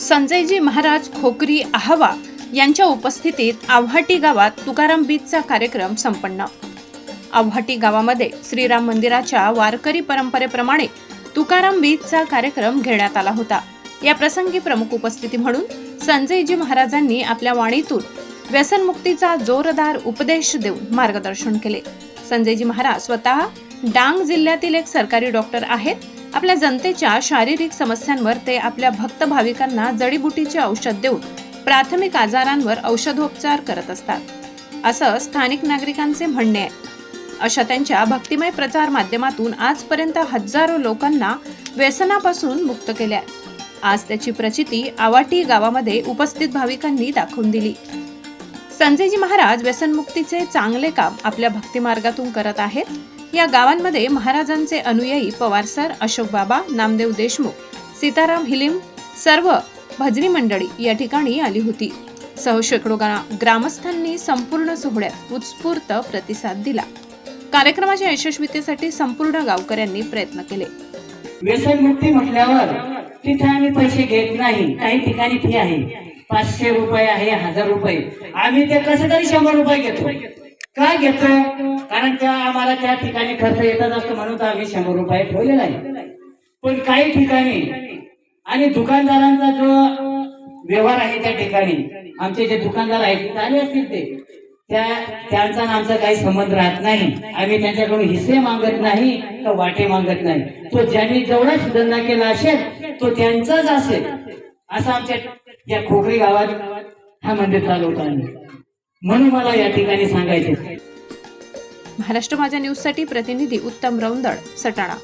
संजयजी महाराज खोकरी आहावा यांच्या उपस्थितीत आव्हाटी गावात तुकाराम बीजचा कार्यक्रम संपन्न. आव्हाटी गावामध्ये श्रीराम मंदिराच्या वारकरी परंपरेप्रमाणे तुकाराम बीजचा कार्यक्रम घेण्यात आला होता. या प्रसंगी प्रमुख उपस्थिती म्हणून संजयजी महाराजांनी आपल्या वाणीतून व्यसनमुक्तीचा जोरदार उपदेश देऊन मार्गदर्शन केले. संजयजी महाराज स्वतः डांग जिल्ह्यातील एक सरकारी डॉक्टर आहेत. आपल्या जनतेच्या शारीरिक समस्यांवर ते आपल्या भक्त भाविकांना जडीबुटीचे औषध देऊन प्राथमिक आजारांवर औषधोपचार करत असतात. असं स्थानिक नागरिकांचे म्हणणे आहे. अशा त्यांच्या भक्तिमय प्रचार माध्यमातून आजपर्यंत हजारो लोकांना व्यसनापासून मुक्त केले आहे. आज त्याची प्रचिती आवाटी गावामध्ये उपस्थित भाविकांनी दाखवून दिली. संजयजी महाराज व्यसनमुक्तीचे चांगले काम आपल्या भक्तिमार्गातून करत आहेत. या गावांमध्ये महाराजांचे अनुयायी पवार सर अशोक बाबा नामदेव देशमुख सीताराम हिलिम सर्व भजनी मंडळी या ठिकाणी आली होती. सह शेकडो ग्रामस्थांनी संपूर्ण सोहळ्यात उत्स्फूर्त प्रतिसाद दिला. कार्यक्रमाच्या यशस्वीतेसाठी संपूर्ण गावकऱ्यांनी प्रयत्न केले. व्यसनमुक्ती म्हटल्यावर तिथे आम्ही पैसे घेत नाही. काही ठिकाणी फी आहे. पाचशे रुपये आहे हजार रुपये. आम्ही ते कसं तरी शंभर रुपये घेतो. का घेतो? कारण त्या आम्हाला त्या ठिकाणी खर्च येतच असतो म्हणून तर आम्ही शंभर रुपये ठेवलेला आहे. पण काही ठिकाणी आणि दुकानदारांचा जो व्यवहार आहे त्या ठिकाणी आमचे जे दुकानदार आहेत आले असतील ते. त्या त्यांचा आमचा काही संबंध राहत नाही. आम्ही त्यांच्याकडून हिस्से मागत नाही तर वाटे मागत नाही. तो ज्यांनी जेवढा सुधारणा केला असेल तो त्यांचाच असेल. असं आमच्या या खोकरी गावात हा मंदिर चालवतो आम्ही. म्हणून मला या ठिकाणी सांगायचे महाराष्ट्र माझ्या न्यूजसाठी प्रतिनिधी उत्तम रौंदळ सटाणा.